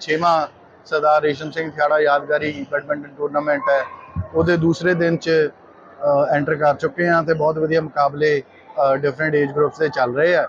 ਛੇਵਾਂ ਸਰਦਾਰ ਰੇਸ਼ਮ ਸਿੰਘ ਥਿਆੜਾ ਯਾਦਗਾਰੀ badminton tournament ਹੈ। ਉਹਦੇ ਦੂਸਰੇ ਦਿਨ ਚ ਐਂਟਰ ਕਰ ਚੁੱਕੇ ਆ ਤੇ ਬਹੁਤ ਵਧੀਆ ਮੁਕਾਬਲੇ ਡਿਫਰੈਂਟ ਏਜ ਗਰੁੱਪਸ ਦੇ ਚੱਲ ਰਹੇ ਆ।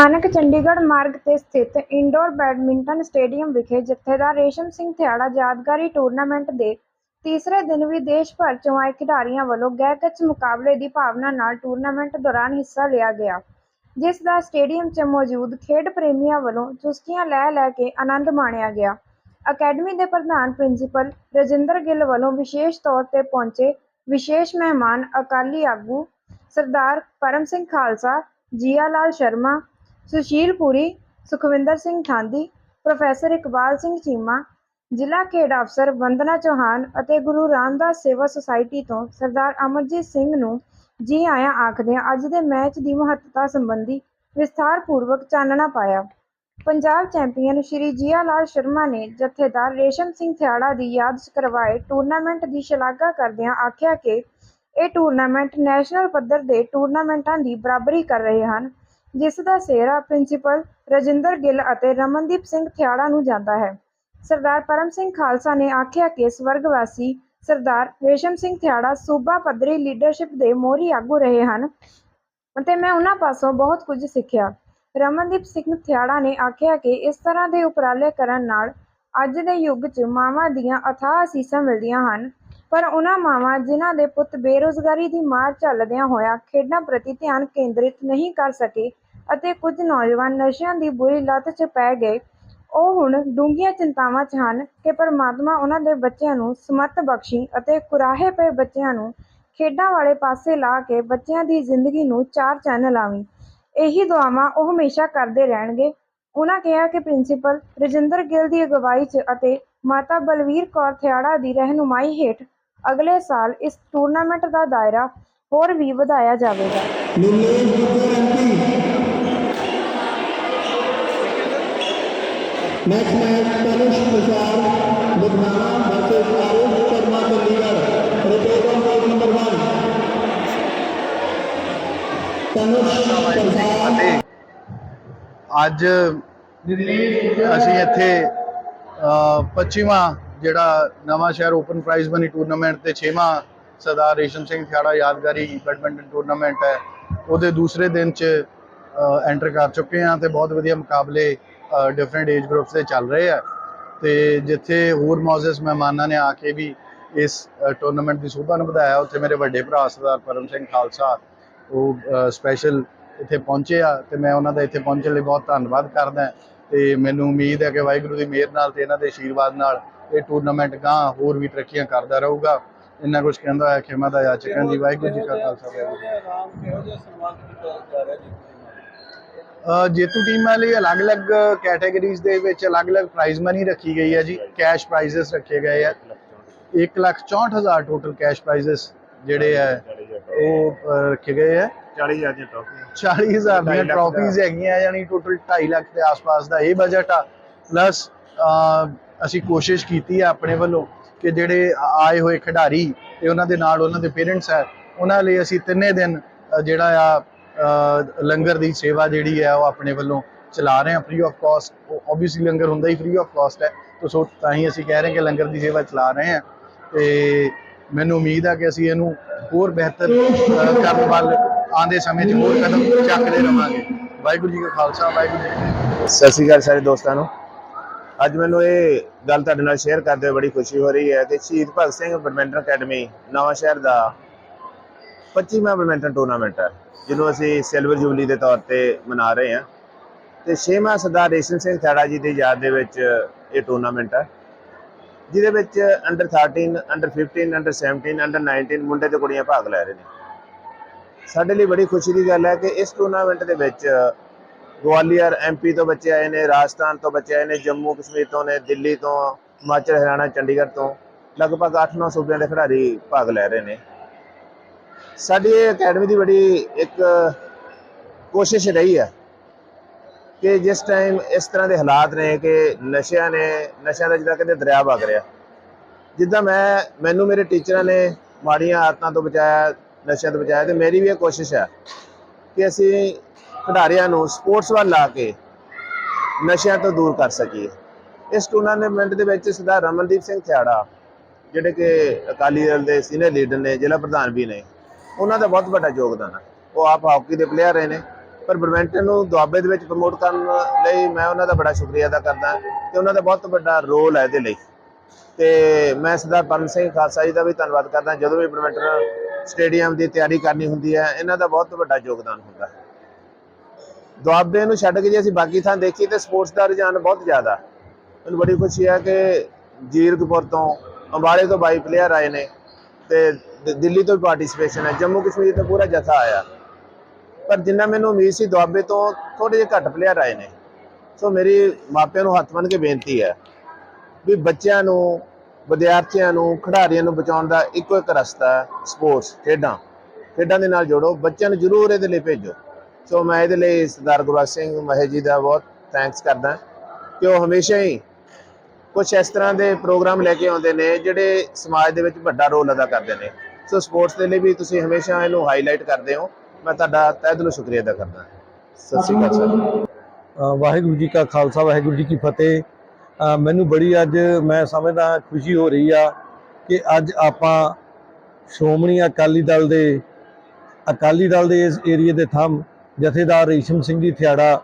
ਸਥਾਨਕ ਚੰਡੀਗੜ੍ਹ ਮਾਰਗ ਤੇ ਸਥਿਤ ਇੰਡੋਰ ਬੈਡਮਿੰਟਨ ਸਟੇਡੀਅਮ ਵਿਖੇ ਜਥੇਦਾਰ ਰੇਸ਼ਮ ਸਿੰਘ ਥਿਆੜਾ ਯਾਦਗਾਰੀ ਟੂਰਨਾਮੈਂਟ ਦੇ ਤੀਸਰੇ ਦਿਨ ਵੀ ਦੇਸ਼ ਭਰ ਚੋਂ ਆਏ ਖਿਡਾਰੀਆਂ ਵੱਲੋਂ ਗਹਿ-ਕੱਚ ਮੁਕਾਬਲੇ ਦੀ ਭਾਵਨਾ ਨਾਲ ਟੂਰਨਾਮੈਂਟ ਦੌਰਾਨ ਹਿੱਸਾ ਲਿਆ ਗਿਆ, ਜਿਸ ਦਾ ਸਟੇਡੀਅਮ 'ਚ ਮੌਜੂਦ ਖੇਡ ਪ੍ਰੇਮੀਆਂ ਵੱਲੋਂ ਚੁਸਕੀਆਂ ਲੈ ਲੈ ਕੇ ਆਨੰਦ ਮਾਣਿਆ ਗਿਆ। ਅਕੈਡਮੀ ਦੇ ਪ੍ਰਧਾਨ ਪ੍ਰਿੰਸੀਪਲ ਰਜਿੰਦਰ ਗਿੱਲ ਵੱਲੋਂ ਵਿਸ਼ੇਸ਼ ਤੌਰ ਤੇ ਪਹੁੰਚੇ ਵਿਸ਼ੇਸ਼ ਮਹਿਮਾਨ ਅਕਾਲੀ ਆਗੂ ਸਰਦਾਰ ਪਰਮ ਸਿੰਘ ਖਾਲਸਾ ਜੀਆ ਲਾਲ ਸ਼ਰਮਾ ਸੁਸ਼ੀਲ ਪੁਰੀ, ਸੁਖਵਿੰਦਰ ਸਿੰਘ ਥਾਂਦੀ ਪ੍ਰੋਫੈਸਰ ਇਕਬਾਲ ਸਿੰਘ ਚੀਮਾ, ਜ਼ਿਲ੍ਹਾ ਖੇਡ ਅਫਸਰ ਵੰਦਨਾ ਚੌਹਾਨ ਅਤੇ ਗੁਰੂ ਰਾਮਦਾਸ ਸੇਵਾ ਸੁਸਾਇਟੀ ਤੋਂ ਸਰਦਾਰ ਅਮਰਜੀਤ ਸਿੰਘ ਨੂੰ ਜੀ ਆਇਆਂ ਆਖਦਿਆਂ ਅੱਜ ਦੇ ਮੈਚ ਦੀ ਮਹੱਤਤਾ ਸੰਬੰਧੀ ਵਿਸਥਾਰ ਪੂਰਵਕ ਚਾਨਣਾ ਪਾਇਆ। ਪੰਜਾਬ ਚੈਂਪੀਅਨ ਸ਼੍ਰੀ ਜੀਆ ਲਾਲ ਸ਼ਰਮਾ ਨੇ ਜਥੇਦਾਰ ਰੇਸ਼ਮ ਸਿੰਘ ਥਿਆੜਾ ਦੀ ਯਾਦ ਕਰਵਾਏ ਟੂਰਨਾਮੈਂਟ ਦੀ ਸ਼ਲਾਘਾ ਕਰਦਿਆਂ ਆਖਿਆ ਕਿ ਇਹ ਟੂਰਨਾਮੈਂਟ ਨੈਸ਼ਨਲ ਪੱਧਰ ਦੇ ਟੂਰਨਾਮੈਂਟਾਂ ਦੀ ਬਰਾਬਰੀ ਕਰ ਰਹੇ ਹਨ। ਜਿਸ ਦਾ ਸਿਹਰਾ ਪ੍ਰਿੰਸੀਪਲ ਰਜਿੰਦਰ ਗਿੱਲ ਅਤੇ ਰਮਨਦੀਪ ਸਿੰਘ ਥਿਆੜਾ ਨੂੰ ਜਾਂਦਾ ਹੈ। ਸਰਦਾਰ ਪਰਮ ਸਿੰਘ ਖਾਲਸਾ ਨੇ ਆਖਿਆ ਕਿ ਸਵਰਗਵਾਸੀ ਸਰਦਾਰ ਰੇਸ਼ਮ ਸਿੰਘ ਥਿਆੜਾ ਸੂਬਾ ਪੱਧਰੀ ਲੀਡਰਸ਼ਿਪ ਦੇ ਮੋਹਰੀ ਆਗੂ ਰਹੇ ਹਨ ਅਤੇ ਮੈਂ ਉਹਨਾਂ ਪਾਸੋਂ ਬਹੁਤ ਕੁਝ ਸਿੱਖਿਆ। ਰਮਨਦੀਪ ਸਿੰਘ ਥਿਆੜਾ ਨੇ ਆਖਿਆ ਕਿ ਇਸ ਤਰ੍ਹਾਂ ਦੇ ਉਪਰਾਲੇ ਕਰਨ ਨਾਲ ਅੱਜ ਦੇ ਯੁੱਗ 'ਚ ਮਾਵਾਂ ਦੀਆਂ ਅਥਾਹ ਅਸੀਸਾਂ ਮਿਲਦੀਆਂ ਹਨ। ਪਰ ਉਹਨਾਂ ਮਾਵਾਂ, ਜਿਨ੍ਹਾਂ ਦੇ ਪੁੱਤ ਬੇਰੁਜ਼ਗਾਰੀ ਦੀ ਮਾਰ ਝੱਲਦਿਆਂ ਹੋਇਆਂ ਖੇਡਾਂ ਪ੍ਰਤੀ ਧਿਆਨ ਕੇਂਦਰਿਤ ਨਹੀਂ ਕਰ ਸਕੇ ਅਤੇ ਕੁਝ ਨੌਜਵਾਨ ਨਸ਼ਿਆਂ ਦੀ ਬੁਰੀ ਲੱਤ 'ਚ ਪੈ ਗਏ, ਉਹ ਹੁਣ ਡੂੰਘੀਆਂ ਚਿੰਤਾਵਾਂ 'ਚ ਹਨ ਕਿ ਪਰਮਾਤਮਾ ਉਹਨਾਂ ਦੇ ਬੱਚਿਆਂ ਨੂੰ ਸਮੱਤ ਬਖਸ਼ੀ ਅਤੇ ਕੁਰਾਹੇ ਪਏ ਬੱਚਿਆਂ ਨੂੰ ਖੇਡਾਂ ਵਾਲੇ ਪਾਸੇ ਲਾ ਕੇ ਬੱਚਿਆਂ ਦੀ ਜ਼ਿੰਦਗੀ ਨੂੰ ਚਾਰ ਚੰਨ ਲਾਵੀਂ। ਇਹੀ ਦੁਆਵਾਂ ਉਹ ਹਮੇਸ਼ਾ ਕਰਦੇ ਰਹਿਣਗੇ। ਉਹਨਾਂ ਕਿਹਾ ਕਿ ਪ੍ਰਿੰਸੀਪਲ ਰਜਿੰਦਰ ਗਿੱਲ ਦੀ ਅਗਵਾਈ 'ਚ ਅਤੇ ਮਾਤਾ ਬਲਵੀਰ ਕੌਰ ਥਿਆੜਾ ਦੀ ਰਹਿਨੁਮਾਈ ਹੇਠ ਅਗਲੇ ਸਾਲ ਇਸ ਟੂਰਨਾਮੈਂਟ ਦਾ ਦਾਇਰਾ ਹੋਰ ਵੀ ਵਧਾਇਆ ਜਾਵੇਗਾ। Nirlesh Babbar MP next match Tanush Prasad Ludhiana versus Aarush Sharma Chandigarh. Report on court number 1 Tanush Prasad. ਅਤੇ ਅੱਜ ਅਸੀਂ ਇੱਥੇ ਅ, 25ਵਾਂ ਜਿਹੜਾ ਨਵਾਂ ਸ਼ਹਿਰ ਓਪਨ ਪ੍ਰਾਈਜ਼ ਮਨੀ ਟੂਰਨਾਮੈਂਟ ਤੇ 6ਵਾਂ ਸਰਦਾਰ ਰੇਸ਼ਮ ਸਿੰਘ ਥਿਆੜਾ ਯਾਦਗਾਰੀ ਬੈਡਮਿੰਟਨ ਟੂਰਨਾਮੈਂਟ ਹੈ। ਉਹਦੇ ਦੂਸਰੇ ਦਿਨ ਚ ਐਂਟਰ ਕਰ ਚੁੱਕੇ ਹਾਂ ਤੇ ਬਹੁਤ ਵਧੀਆ ਮੁਕਾਬਲੇ ਡਿਫਰੈਂਟ ਏਜ ਗਰੁੱਪਸ ਦੇ ਚੱਲ ਰਹੇ ਆ ਤੇ ਜਿੱਥੇ ਹੋਰ ਮੌਜਸ ਮਹਿਮਾਨਾਂ ਨੇ ਆ ਕੇ ਵੀ ਇਸ ਟੂਰਨਾਮੈਂਟ ਦੀ ਸ਼ੋਭਾ ਨੂੰ ਵਧਾਇਆ, ਉੱਥੇ ਮੇਰੇ ਵੱਡੇ ਭਰਾ ਸਰਦਾਰ ਪਰਮ ਸਿੰਘ ਖਾਲਸਾ, ਉਹ ਸਪੈਸ਼ਲ ਇੱਥੇ ਪਹੁੰਚੇ ਆ ਤੇ ਮੈਂ ਉਹਨਾਂ ਦਾ ਇੱਥੇ ਪਹੁੰਚਣ ਲਈ ਬਹੁਤ ਧੰਨਵਾਦ ਕਰਦਾ ਹਾਂ। ਤੇ ਮੈਨੂੰ ਉਮੀਦ ਹੈ ਕਿ ਵਾਹਿਗੁਰੂ ਦੀ ਮਿਹਰ ਨਾਲ ਤੇ ਇਹਨਾਂ ਦੇ ਆਸ਼ੀਰਵਾਦ ਨਾਲ ਇਹ ਟੂਰਨਾਮੈਂਟ ਗਾਂ ਹੋਰ ਵੀ ਤਰੱਕੀਆਂ ਕਰਦਾ ਰਹੂਗਾ। ਇੰਨਾ ਕੁਝ ਕਹਿੰਦਾ ਹੋਇਆ ਖਿਮਾ ਦਾ ਯਾਚਕਾਂ ਜੀ ਵਾਹਿਗੁਰੂ ਜੀ ਕਾ ਖਾਲਸਾ ਵਾਹਿਗੁਰੂ ਜੀ ਜੇਤੂ ਟੀਮਾਂ ਲਈ? ਅਲੱਗ-ਅਲੱਗ ਕੈਟਾਗਰੀਜ਼ ਦੇ ਵਿੱਚ ਅਲੱਗ-ਅਲੱਗ ਪ੍ਰਾਈਜ਼ ਮਨੀ ਰੱਖੀ ਗਈ ਹੈ ਜੀ। ਕੈਸ਼ ਪ੍ਰਾਈਜ਼ਸ ਰੱਖੇ ਗਏ ਆ। 164000 ਟੋਟਲ ਕੈਸ਼ ਪ੍ਰਾਈਜ਼ਸ ਜਿਹੜੇ ਆ ਉਹ ਰੱਖੇ ਗਏ ਆ। 40000 ਦੀਆਂ ਟਰਾਫੀਆਂ 40000 ਦੀਆਂ ਢਾਈ ਲੱਖ ਦਾ। ਟਰਾਫੀਜ਼ ਹੈਗੀਆਂ ਯਾਨੀ ਟੋਟਲ 2.5 ਲੱਖ ਦੇ ਆਸ-ਪਾਸ ਦਾ ਇਹ ਬਜਟ ਆ। ਪਲੱਸ ਅਸੀਂ ਕੋਸ਼ਿਸ਼ ਕੀਤੀ ਹੈ ਆਪਣੇ ਵੱਲੋਂ ਕਿ ਜਿਹੜੇ ਆਏ ਹੋਏ ਖਿਡਾਰੀ ਤੇ ਉਹਨਾਂ ਦੇ ਨਾਲ ਉਹਨਾਂ ਦੇ ਪੇਰੈਂਟਸ ਹੈ ਉਹਨਾਂ ਲਈ ਅਸੀਂ ਤਿੰਨੇ ਦਿਨ ਜਿਹੜਾ ਆ ਲੰਗਰ ਦੀ ਸੇਵਾ ਜਿਹੜੀ ਹੈ ਉਹ ਆਪਣੇ ਵੱਲੋਂ ਚਲਾ ਰਹੇ ਹਾਂ free of cost obviously langar ਹੁੰਦਾ ਹੀ ਫ੍ਰੀ ਆਫ ਕਾਸਟ ਹੈ ਤਾਂ ਸੋ ਤਾਂ ਹੀ ਅਸੀਂ ਕਹਿ ਰਹੇ ਹਾਂ ਕਿ ਲੰਗਰ ਦੀ ਸੇਵਾ ਚਲਾ ਰਹੇ ਹਾਂ। ਤੇ ਮੈਨੂੰ ਉਮੀਦ ਆ ਕਿ ਅਸੀਂ ਇਹਨੂੰ ਹੋਰ ਬਿਹਤਰ ਅ, ਕਰਨ ਵੱਲ ਆਉਂਦੇ ਸਮੇਂ 'ਚ ਹੋਰ ਕਦਮ ਚੱਕਦੇ ਰਵਾਂਗੇ। ਵਾਹਿਗੁਰੂ ਜੀ ਕਾ ਖਾਲਸਾ ਵਾਹਿਗੁਰੂ ਜੀ ਸਤਿ ਸ਼੍ਰੀ ਅਕਾਲ ਸਾਰੇ ਦੋਸਤਾਂ ਨੂੰ। ਅੱਜ ਮੈਨੂੰ ਇਹ ਗੱਲ ਤੁਹਾਡੇ ਨਾਲ ਸ਼ੇਅਰ ਕਰਦੇ ਹੋਏ ਬੜੀ ਖੁਸ਼ੀ ਹੋ ਰਹੀ ਹੈ ਕਿ ਸ਼ਹੀਦ ਭਗਤ ਸਿੰਘ ਬੈਡਮਿੰਟਨ ਅਕੈਡਮੀ ਨਵਾਂ ਸ਼ਹਿਰ ਦਾ 25ਵਾਂ ਬੈਡਮਿੰਟਨ ਟੂਰਨਾਮੈਂਟ ਹੈ, ਜਿਹਨੂੰ ਅਸੀਂ ਸਿਲਵਰ ਜੁਬਲੀ ਦੇ ਤੌਰ ਤੇ ਮਨਾ ਰਹੇ ਹਾਂ ਤੇ 6ਵਾਂ ਸਰਦਾਰ ਰੇਸ਼ਮ ਸਿੰਘ ਥਾੜਾ ਜੀ ਦੀ ਯਾਦ ਦੇ ਵਿੱਚ ਇਹ ਟੂਰਨਾਮੈਂਟ ਹੈ, ਜਿਹਦੇ ਵਿੱਚ ਅੰਡਰ 13 ਅੰਡਰ 15 ਅੰਡਰ 17 ਅੰਡਰ 19 ਮੁੰਡੇ ਤੇ ਕੁੜੀਆਂ ਭਾਗ ਲੈ ਰਹੇ ਨੇ। ਸਾਡੇ ਲਈ ਬੜੀ ਖੁਸ਼ੀ ਦੀ ਗੱਲ ਹੈ ਕਿ ਇਸ ਟੂਰਨਾਮੈਂਟ ਦੇ ਵਿੱਚ ਗਵਾਲੀਅਰ ਐਮਪੀ ਤੋਂ ਬੱਚੇ ਆਏ ਨੇ, ਰਾਜਸਥਾਨ ਤੋਂ ਬੱਚੇ ਆਏ ਨੇ, ਜੰਮੂ ਕਸ਼ਮੀਰ ਤੋਂ ਨੇ, ਦਿੱਲੀ ਤੋਂ, ਹਿਮਾਚਲ, ਹਰਿਆਣਾ, ਚੰਡੀਗੜ੍ਹ ਤੋਂ, ਲਗਭਗ 8-9 ਸੂਬਿਆਂ ਦੇ ਖਿਡਾਰੀ ਭਾਗ ਲੈ ਰਹੇ ਨੇ। ਸਾਡੀ ਇਹ ਅਕੈਡਮੀ ਦੀ ਬੜੀ ਇੱਕ ਕੋਸ਼ਿਸ਼ ਰਹੀ ਹੈ ਕਿ ਜਿਸ ਟਾਈਮ ਇਸ ਤਰ੍ਹਾਂ ਦੇ ਹਾਲਾਤ ਨੇ ਕਿ ਨਸ਼ਿਆਂ ਨੇ, ਨਸ਼ਿਆਂ ਦਾ ਜਿੱਦਾਂ ਕਹਿੰਦੇ ਦਰਿਆ ਵਗ ਰਿਹਾ। ਜਿੱਦਾਂ ਮੈਂ, ਮੈਨੂੰ ਮੇਰੇ ਟੀਚਰਾਂ ਨੇ ਮਾੜੀਆਂ ਆਦਤਾਂ ਤੋਂ ਬਚਾਇਆ, ਨਸ਼ਿਆਂ ਤੋਂ ਬਚਾਇਆ ਤੇ ਮੇਰੀ ਵੀ ਇਹ ਕੋਸ਼ਿਸ਼ ਹੈ ਕਿ ਅਸੀਂ ਖਿਡਾਰੀਆਂ ਨੂੰ ਸਪੋਰਟਸ ਵੱਲ ਲਾ ਕੇ ਨਸ਼ਿਆਂ ਤੋਂ ਦੂਰ ਕਰ ਸਕੀਏ। ਇਸ ਟੂਰਨਾਮੈਂਟ ਦੇ ਵਿੱਚ ਸਰਦਾਰ ਰਮਨਦੀਪ ਸਿੰਘ ਥਿਆੜਾ, ਜਿਹੜੇ ਕਿ ਅਕਾਲੀ ਦਲ ਦੇ ਸੀਨੀਅਰ ਲੀਡਰ ਨੇ, ਜ਼ਿਲ੍ਹਾ ਪ੍ਰਧਾਨ ਵੀ ਨੇ, ਉਹਨਾਂ ਦਾ ਬਹੁਤ ਵੱਡਾ ਯੋਗਦਾਨ ਹੈ ਉਹ ਆਪ ਹਾਕੀ ਦੇ ਪਲੇਅਰ ਰਹੇ ਨੇ, ਪਰ ਬੈਡਮਿੰਟਨ ਨੂੰ ਦੁਆਬੇ ਦੇ ਵਿੱਚ ਪ੍ਰਮੋਟ ਕਰਨ ਲਈ ਮੈਂ ਉਹਨਾਂ ਦਾ ਬੜਾ ਸ਼ੁਕਰੀਆ ਅਦਾ ਕਰਦਾ ਤੇ ਉਹਨਾਂ ਦਾ ਬਹੁਤ ਵੱਡਾ ਰੋਲ ਹੈ ਇਹਦੇ ਲਈ। ਤੇ ਮੈਂ ਸਰਦਾਰ ਪਰਨ ਸਿੰਘ ਖਾਲਸਾ ਜੀ ਦਾ ਵੀ ਧੰਨਵਾਦ ਕਰਦਾ ਜਦੋਂ ਵੀ ਬੈਡਮਿੰਟਨ ਸਟੇਡੀਅਮ ਦੀ ਤਿਆਰੀ ਕਰਨੀ ਹੁੰਦੀ ਹੈ, ਇਹਨਾਂ ਦਾ ਬਹੁਤ ਵੱਡਾ ਯੋਗਦਾਨ ਹੁੰਦਾ ਹੈ। ਦੁਆਬੇ ਨੂੰ ਛੱਡ ਕੇ ਜੇ ਅਸੀਂ ਬਾਕੀ ਥਾਂ ਦੇਖੀਏ ਤੇ ਸਪੋਰਟਸ ਦਾ ਰੁਝਾਨ ਬਹੁਤ ਜ਼ਿਆਦਾ। ਮੈਨੂੰ ਬੜੀ ਖੁਸ਼ੀ ਹੈ ਕਿ ਜੀਰਕਪੁਰ ਤੋਂ ਅੰਬਾਲੇ ਤੋਂ ਬਾਈ ਪਲੇਅਰ ਆਏ ਨੇ ਤੇ ਦਿੱਲੀ ਤੋਂ ਵੀ ਪਾਰਟਿਸਿਪੇਸ਼ਨ ਹੈ। ਜੰਮੂ ਕਸ਼ਮੀਰ ਤੋਂ ਪੂਰਾ ਜਥਾ ਆਇਆ। ਪਰ ਜਿੰਨਾ ਮੈਨੂੰ ਉਮੀਦ ਸੀ ਦੁਆਬੇ ਤੋਂ ਥੋੜੇ ਜਿਹੇ ਘੱਟ ਪਲੇਅਰ ਆਏ ਨੇ। ਸੋ ਮੇਰੀ ਮਾਪਿਆਂ ਨੂੰ ਹੱਥ ਬੰਨ੍ਹ ਕੇ ਬੇਨਤੀ ਹੈ ਵੀ ਬੱਚਿਆਂ ਨੂੰ, ਵਿਦਿਆਰਥੀਆਂ ਨੂੰ, ਖਿਡਾਰੀਆਂ ਨੂੰ ਬਚਾਉਣ ਦਾ ਇੱਕੋ ਇੱਕ ਰਸਤਾ ਸਪੋਰਟਸ ਖੇਡਾਂ। ਖੇਡਾਂ ਦੇ ਨਾਲ ਜੋੜੋ। ਬੱਚਿਆਂ ਨੂੰ ਜ਼ਰੂਰ ਇਹਦੇ ਲਈ ਭੇਜੋ। ਸੋ ਮੈਂ ਇਹਦੇ ਲਈ ਸਰਦਾਰ ਗੁਰਬਖਸ਼ ਸਿੰਘ ਮਹੇ ਜੀ ਦਾ ਬਹੁਤ ਥੈਂਕਸ ਕਰਦਾ। ਕਿ ਉਹ ਹਮੇਸ਼ਾ ਹੀ ਕੁਝ ਇਸ ਤਰ੍ਹਾਂ ਦੇ ਪ੍ਰੋਗਰਾਮ ਲੈ ਕੇ ਆਉਂਦੇ ਨੇ, ਜਿਹੜੇ ਸਮਾਜ ਦੇ ਵਿੱਚ ਵੱਡਾ ਰੋਲ ਅਦਾ ਕਰਦੇ ਨੇ। ਸੋ ਸਪੋਰਟਸ ਦੇ ਲਈ ਵੀ ਤੁਸੀਂ ਹਮੇਸ਼ਾ ਇਹਨੂੰ ਹਾਈਲਾਈਟ ਕਰਦੇ ਹੋ। ਮੈਂ ਤੁਹਾਡਾ ਤਹਿ ਦਿਲੋਂ ਸ਼ੁਕਰੀਆ ਅਦਾ ਕਰਦਾ। ਸਤਿ ਸ਼੍ਰੀ ਅਕਾਲ ਸਰ। ਵਾਹਿਗੁਰੂ ਜੀ ਕਾ ਖਾਲਸਾ, ਵਾਹਿਗੁਰੂ ਜੀ ਕੀ ਫਤਿਹ। ਮੈਨੂੰ ਬੜੀ ਅੱਜ ਮੈਂ ਸਮਝਦਾ ਖੁਸ਼ੀ ਹੋ ਰਹੀ ਆ ਕਿ ਅੱਜ ਆਪਾਂ ਸ਼੍ਰੋਮਣੀ ਅਕਾਲੀ ਦਲ ਦੇ, ਅਕਾਲੀ ਦਲ ਦੇ ਇਸ ਏਰੀਏ ਦੇ ਥੰਮ ਜਥੇਦਾਰ ਰੇਸ਼ਮ ਸਿੰਘ ਜੀ ਥਿਆੜਾ,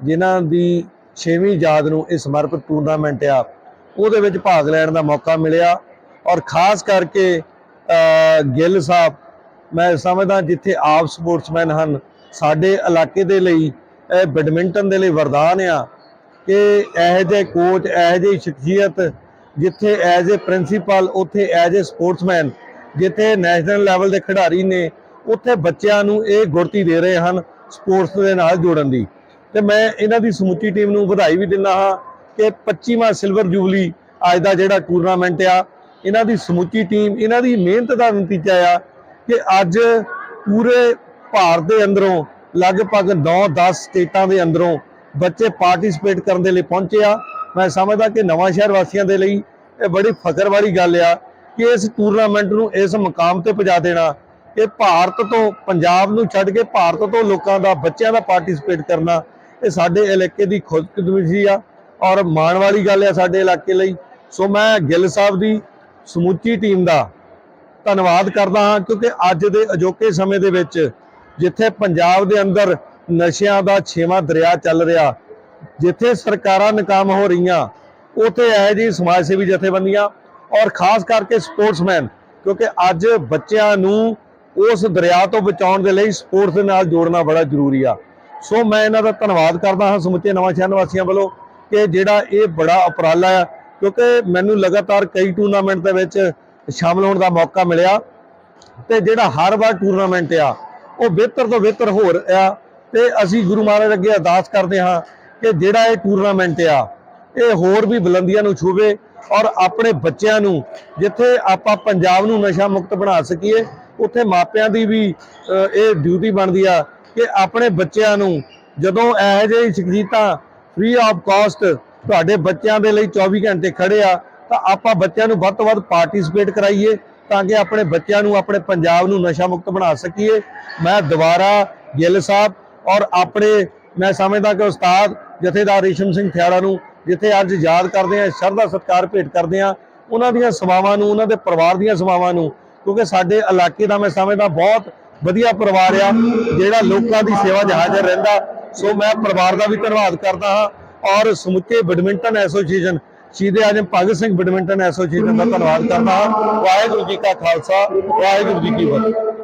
ਜਿਨ੍ਹਾਂ ਦੀ 6ਵੀਂ ਯਾਦ ਨੂੰ ਇਹ ਸਮਰਪਿਤ ਟੂਰਨਾਮੈਂਟ ਆ, ਉਹਦੇ ਵਿੱਚ ਭਾਗ ਲੈਣ ਦਾ ਮੌਕਾ ਮਿਲਿਆ ਔਰ ਖਾਸ ਕਰਕੇ ਗਿੱਲ ਸਾਹਿਬ, ਮੈਂ ਸਮਝਦਾ ਜਿੱਥੇ ਆਪ ਸਪੋਰਟਸਮੈਨ ਹਨ, ਸਾਡੇ ਇਲਾਕੇ ਦੇ ਲਈ, ਇਹ ਬੈਡਮਿੰਟਨ ਦੇ ਲਈ ਵਰਦਾਨ ਆ ਕਿ ਇਹੋ ਜਿਹੇ ਕੋਚ ਇਹੋ ਜਿਹੀ ਸ਼ਖਸੀਅਤ ਜਿੱਥੇ ਐਜ਼ ਅ ਪ੍ਰਿੰਸੀਪਲ ਉੱਥੇ ਐਜ਼ ਅ ਸਪੋਰਟਸਮੈਨ, ਜਿੱਥੇ ਨੈਸ਼ਨਲ ਲੈਵਲ ਦੇ ਖਿਡਾਰੀ ਨੇ, ਉੱਥੇ ਬੱਚਿਆਂ ਨੂੰ ਇਹ ਗੁਰਤੀ ਦੇ ਰਹੇ ਹਨ ਸਪੋਰਟਸ ਦੇ ਨਾਲ ਜੋੜਨ ਦੀ। ਤੇ ਮੈਂ ਇਹਨਾਂ ਦੀ ਸਮੁੱਚੀ ਟੀਮ ਨੂੰ ਵਧਾਈ ਵੀ ਦਿੰਦਾ ਹਾਂ ਕਿ 25ਵਾਂ ਸਿਲਵਰ ਜੂਬਲੀ ਅੱਜ ਦਾ ਜਿਹੜਾ ਟੂਰਨਾਮੈਂਟ ਆ, ਇਹਨਾਂ ਦੀ ਸਮੁੱਚੀ ਟੀਮ, ਇਹਨਾਂ ਦੀ ਮਿਹਨਤ ਦਾ ਨਤੀਜਾ ਆ ਕਿ ਅੱਜ ਪੂਰੇ ਭਾਰਤ ਦੇ ਅੰਦਰੋਂ ਲਗਭਗ 9-10 ਸਟੇਟਾਂ ਦੇ ਅੰਦਰੋਂ ਬੱਚੇ ਪਾਰਟਿਸਿਪੇਟ ਕਰਨ ਦੇ ਲਈ ਪਹੁੰਚੇ ਆ। ਮੈਂ ਸਮਝਦਾ ਕਿ ਨਵਾਂ ਸ਼ਹਿਰ ਵਾਸੀਆਂ ਦੇ ਲਈ ਇਹ ਬੜੀ ਫਖਰ ਵਾਲੀ ਗੱਲ ਆ ਕਿ ਇਸ ਟੂਰਨਾਮੈਂਟ ਨੂੰ ਇਸ ਮੁਕਾਮ ਤੇ ਪਹੁੰਚਾ ਦੇਣਾ ਕਿ ਭਾਰਤ ਤੋਂ, ਪੰਜਾਬ ਨੂੰ ਛੱਡ ਕੇ ਭਾਰਤ ਤੋਂ ਲੋਕਾਂ ਦਾ, ਬੱਚਿਆਂ ਦਾ ਪਾਰਟਿਸਿਪੇਟ ਕਰਨਾ, ਇਹ ਸਾਡੇ ਇਲਾਕੇ ਦੀ ਖੁਦਕੁਸ਼ੀ ਆ ਔਰ ਮਾਣ ਵਾਲੀ ਗੱਲ ਆ ਸਾਡੇ ਇਲਾਕੇ ਲਈ। ਸੋ ਮੈਂ ਗਿੱਲ ਸਾਹਿਬ ਦੀ ਸਮੁੱਚੀ ਟੀਮ ਦਾ ਧੰਨਵਾਦ ਕਰਦਾ ਹਾਂ, ਕਿਉਂਕਿ ਅੱਜ ਦੇ ਅਜੋਕੇ ਸਮੇਂ ਦੇ ਵਿੱਚ ਜਿੱਥੇ ਪੰਜਾਬ ਦੇ ਅੰਦਰ ਨਸ਼ਿਆਂ ਦਾ ਛੇਵਾਂ ਦਰਿਆ ਚੱਲ ਰਿਹਾ, ਜਿੱਥੇ ਸਰਕਾਰਾਂ ਨਾਕਾਮ ਹੋ ਰਹੀਆਂ, ਉਥੇ ਇਹ ਜੀ ਸਮਾਜ ਸੇਵੀ ਜਥੇਬੰਦੀਆਂ ਔਰ ਖਾਸ ਕਰਕੇ ਸਪੋਰਟਸਮੈਨ ਕਿਉਂਕਿ ਅੱਜ ਬੱਚਿਆਂ ਨੂੰ ਉਸ ਦਰਿਆ ਤੋਂ ਬਚਾਉਣ ਦੇ ਲਈ ਸਪੋਰਟਸ ਦੇ ਨਾਲ ਜੋੜਨਾ ਬੜਾ ਜ਼ਰੂਰੀ ਆ। ਸੋ ਮੈਂ ਇਹਨਾਂ ਦਾ ਧੰਨਵਾਦ ਕਰਦਾ ਹਾਂ ਸਮੁੱਚੇ ਨਵਾਂ ਸ਼ਹਿਰ ਨਿਵਾਸੀਆਂ ਵੱਲੋਂ ਕਿ ਜਿਹੜਾ ਇਹ ਬੜਾ ਉਪਰਾਲਾ ਆ, ਕਿਉਂਕਿ ਮੈਨੂੰ ਲਗਾਤਾਰ ਕਈ ਟੂਰਨਾਮੈਂਟ ਦੇ ਵਿੱਚ ਸ਼ਾਮਲ ਹੋਣ ਦਾ ਮੌਕਾ ਮਿਲਿਆ ਤੇ ਜਿਹੜਾ ਹਰ ਵਾਰ ਟੂਰਨਾਮੈਂਟ ਆ, ਉਹ ਬਿਹਤਰ ਤੋਂ ਬਿਹਤਰ ਹੋ ਰਿਹਾ ਤੇ ਅਸੀਂ ਗੁਰੂ ਮਹਾਰਾਜ ਅੱਗੇ ਅਰਦਾਸ ਕਰਦੇ ਹਾਂ ਕਿ ਜਿਹੜਾ ਇਹ ਟੂਰਨਾਮੈਂਟ ਆ, ਇਹ ਹੋਰ ਵੀ ਬੁਲੰਦੀਆਂ ਨੂੰ ਛੂਵੇ ਔਰ ਆਪਣੇ ਬੱਚਿਆਂ ਨੂੰ ਜਿੱਥੇ ਆਪਾਂ ਪੰਜਾਬ ਨੂੰ ਨਸ਼ਾ ਮੁਕਤ ਬਣਾ ਸਕੀਏ ਉੱਥੇ ਮਾਪਿਆਂ ਦੀ ਵੀ ਇਹ ਡਿਊਟੀ ਬਣਦੀ ਆ ਕਿ ਆਪਣੇ ਬੱਚਿਆਂ ਨੂੰ ਜਦੋਂ ਇਹੋ ਜਿਹੀ ਸ਼ਖਸੀਅਤਾਂ ਫ੍ਰੀ ਆਫ ਕਾਸਟ ਤੁਹਾਡੇ ਬੱਚਿਆਂ ਦੇ ਲਈ 24 ਘੰਟੇ ਖੜੇ ਆ, ਤਾਂ ਆਪਾਂ ਬੱਚਿਆਂ ਨੂੰ ਵੱਧ ਤੋਂ ਵੱਧ ਪਾਰਟਿਸਿਪੇਟ ਕਰਾਈਏ ਤਾਂ ਕਿ ਆਪਣੇ ਬੱਚਿਆਂ ਨੂੰ ਆਪਣੇ ਪੰਜਾਬ ਨੂੰ ਨਸ਼ਾ ਮੁਕਤ ਬਣਾ ਸਕੀਏ। ਮੈਂ ਦੁਬਾਰਾ ਗਿੱਲ ਸਾਹਿਬ ਔਰ ਆਪਣੇ, ਮੈਂ ਸਮਝਦਾ ਕਿ ਉਸਤਾਦ ਜਥੇਦਾਰ ਰੇਸ਼ਮ ਸਿੰਘ ਥਿਆੜਾ ਨੂੰ ਜਿੱਥੇ ਅੱਜ ਯਾਦ ਕਰਦੇ ਆ, ਸ਼ਰਧਾ ਸਤਿਕਾਰ ਭੇਟ ਕਰਦੇ ਆ, ਉਹਨਾਂ ਦੀਆਂ ਸੇਵਾਵਾਂ ਨੂੰ, ਉਹਨਾਂ ਦੇ ਪਰਿਵਾਰ ਦੀਆਂ ਸੇਵਾਵਾਂ ਨੂੰ ਕਿਉਂਕਿ ਸਾਡੇ ਇਲਾਕੇ ਦਾ ਮੈਂ ਸਮਝਦਾ ਬਹੁਤ ਵਧੀਆ ਪਰਿਵਾਰ ਆ, ਜਿਹੜਾ ਲੋਕਾਂ ਦੀ ਸੇਵਾ 'ਚ ਹਾਜ਼ਰ ਰਹਿੰਦਾ। ਸੋ ਮੈਂ ਪਰਿਵਾਰ ਦਾ ਵੀ ਧੰਨਵਾਦ ਕਰਦਾ ਹਾਂ ਔਰ ਸਮੁੱਚੇ badminton association, Shaheed Azam Bhagat Singh badminton association ਦਾ ਧੰਨਵਾਦ ਕਰਦਾ ਹਾਂ। ਵਾਹਿਗੁਰੂ ਜੀ ਕਾ ਖਾਲਸਾ, ਵਾਹਿਗੁਰੂ ਜੀ ਕੀ ਫਤਿਹ।